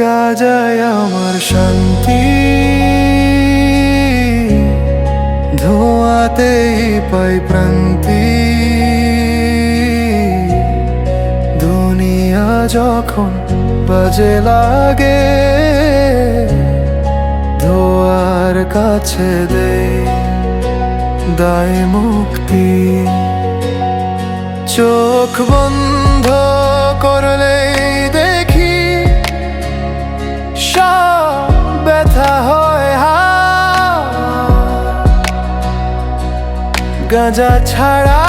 গাজায় আমার শান্তি। ধোঁয়াতেই পাই প্রান্তি দুনিয়া যখন বাজে লাগে, ধোয়ার কাছে দে দায় মুক্তি। চোখ বন্ধ করলেই দেখি গাঁজা ছাড়া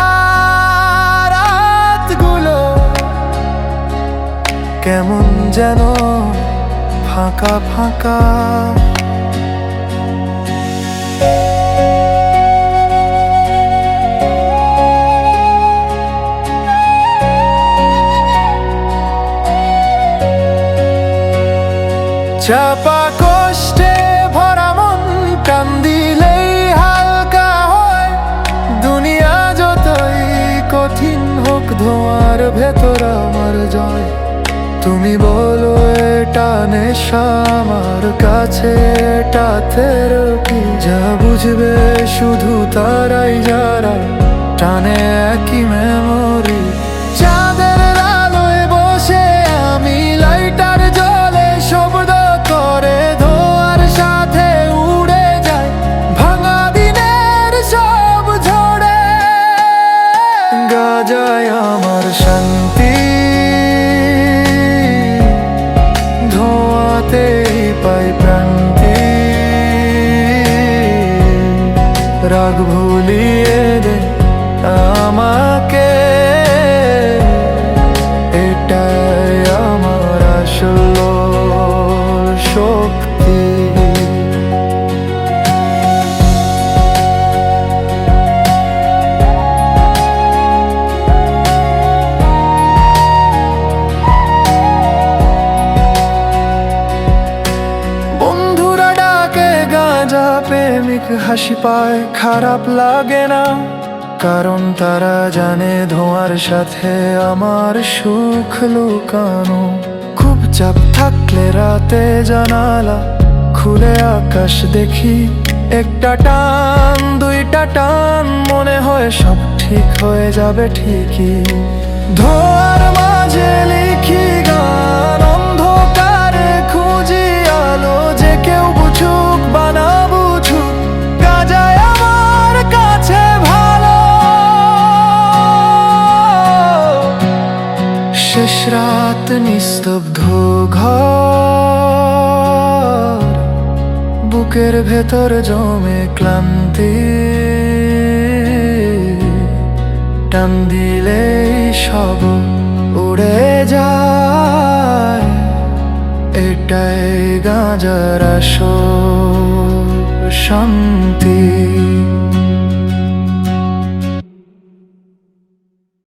রাতগুলো কেমন যেন ফাঁকা ফাঁকা। চাপা কষ্টে ধোঁয়ার ভেতর আমার জয়। তুমি বলো, এটা নেশা আমার কাছে, এটা থেরাপি যা বুঝবে শুধু তারাই যারা টানে একই মেমোরি রাগ ভুলিয়ে দে আমাকে প্রেমিক হাসি পায়, খারাপ লাগে না। কারণ তারা জানে ধোঁয়ার সাথে আমার সুখ লুকানো। খুব চাপ থাকলে রাতে জানালা খুলে আকাশ দেখি। একটা টান, দুইটা টান, মনে হয় সব ঠিক হয়ে যাবে ঠিকই। ধোয়ার মাঝে লিখি নিস্তব্ধ ঘর। বুকের ভেতর জমে ক্লান্তি। টান দিলে সব উড়ে যায়। এটাই গাঁজার শান্তি।